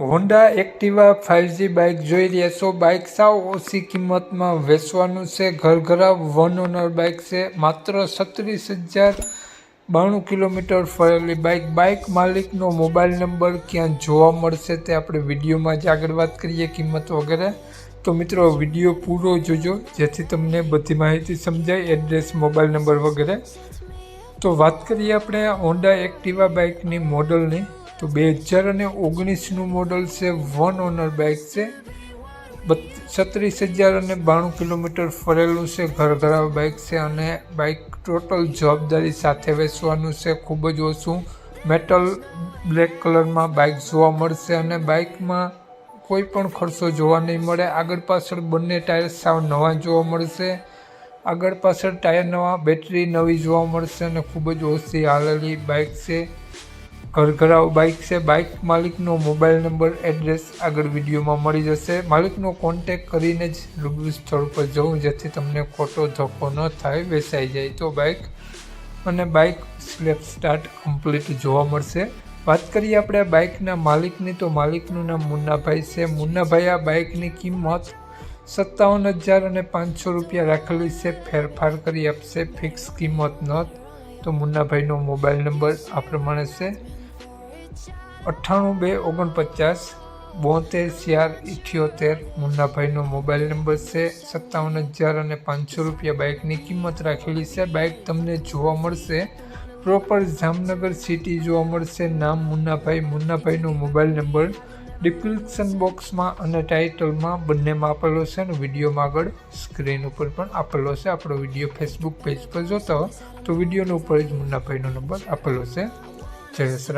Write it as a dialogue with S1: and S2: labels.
S1: Honda Activa five G bike જોઈ રહ્યા છો. બાઇક સાવ ઓછી કિંમતમાં વેચવાનું છે. ઘરઘરા વન ઓનર બાઇક છે. માત્ર છત્રીસ હજાર બાણું કિલોમીટર ફરેલી બાઇક બાઇક માલિકનો મોબાઈલ નંબર ક્યાં જોવા મળશે તે આપણે વિડીયોમાં જ આગળ વાત કરીએ કિંમત વગેરે. તો મિત્રો, વીડિયો પૂરો જોજો, જેથી તમને બધી માહિતી સમજાય, એડ્રેસ, મોબાઈલ નંબર વગેરે. તો વાત કરીએ આપણે હોન્ડા એક્ટિવા બાઇકની મોડલની. તો બે હજાર અને ઓગણીસનું મોડલ છે વન ઓનર બાઇક છે. છત્રીસ હજાર અને બાણું કિલોમીટર ફરેલું છે ઘરઘરા બાઇક છે અને બાઇક ટોટલ જવાબદારી સાથે વેચવાનું છે, ખૂબ જ ઓછું. મેટલ બ્લેક કલરમાં બાઇક જોવા મળશે અને બાઇકમાં કોઈ પણ ખર્ચો જોવા નહીં મળે. આગળ પાછળ બંને ટાયર સાવ નવા જોવા મળશે. આગળ પાછળ ટાયર નવા બેટરી નવી જોવા મળશે અને ખૂબ જ ઓછી હાલેલી બાઇક છે. ઘરઘરાવ બાઇક છે. બાઇક માલિકનો મોબાઈલ નંબર એડ્રેસ આગળ વિડીયોમાં મળી જશે. માલિકનો કોન્ટેક કરીને જ રૂબરૂ સ્થળ પર જવું, જેથી તમને ખોટો ધક્કો ન થાય, વેચાઈ જાય. તો બાઇક અને બાઇક સ્લેપ સ્ટાર્ટ કમ્પ્લીટ જોવા મળશે. વાત કરીએ આપણે બાઇકના માલિકની, તો માલિકનું નામ મુન્નાભાઈ છે. મુન્નાભાઈ, આ બાઇકની કિંમત સત્તાવન હજાર અને પાંચસો રૂપિયા રાખેલી છે. ફેરફાર કરી આપશે. ફિક્સ કિંમત ન તો મુન્નાભાઈનો મોબાઈલ નંબર આ પ્રમાણે છે. અઠ્ઠાણું બે ઓગણપચાસ બોતેર ચાર ઇઠ્યોતેર મુન્નાભાઈનો મોબાઈલ નંબર છે સત્તાવન હજાર અને પાંચસો રૂપિયા બાઇકની કિંમત રાખેલી છે. બાઇક તમને જોવા મળશે. પ્રોપર જામનગર સિટી જોવા મળશે. નામ મુન્નાભાઈ. મુન્નાભાઈનો મોબાઈલ નંબર ડિસ્ક્રિપ્શન બોક્સમાં અને ટાઇટલમાં બંનેમાં આપેલો છે અને વિડીયોમાં આગળ સ્ક્રીન ઉપર પણ આપેલો છે. આપણો વીડિયો ફેસબુક પેજ પર જોતા તો વિડીયોનો ઉપર જ મુન્નાભાઈનો નંબર આપેલો છે. જયેશ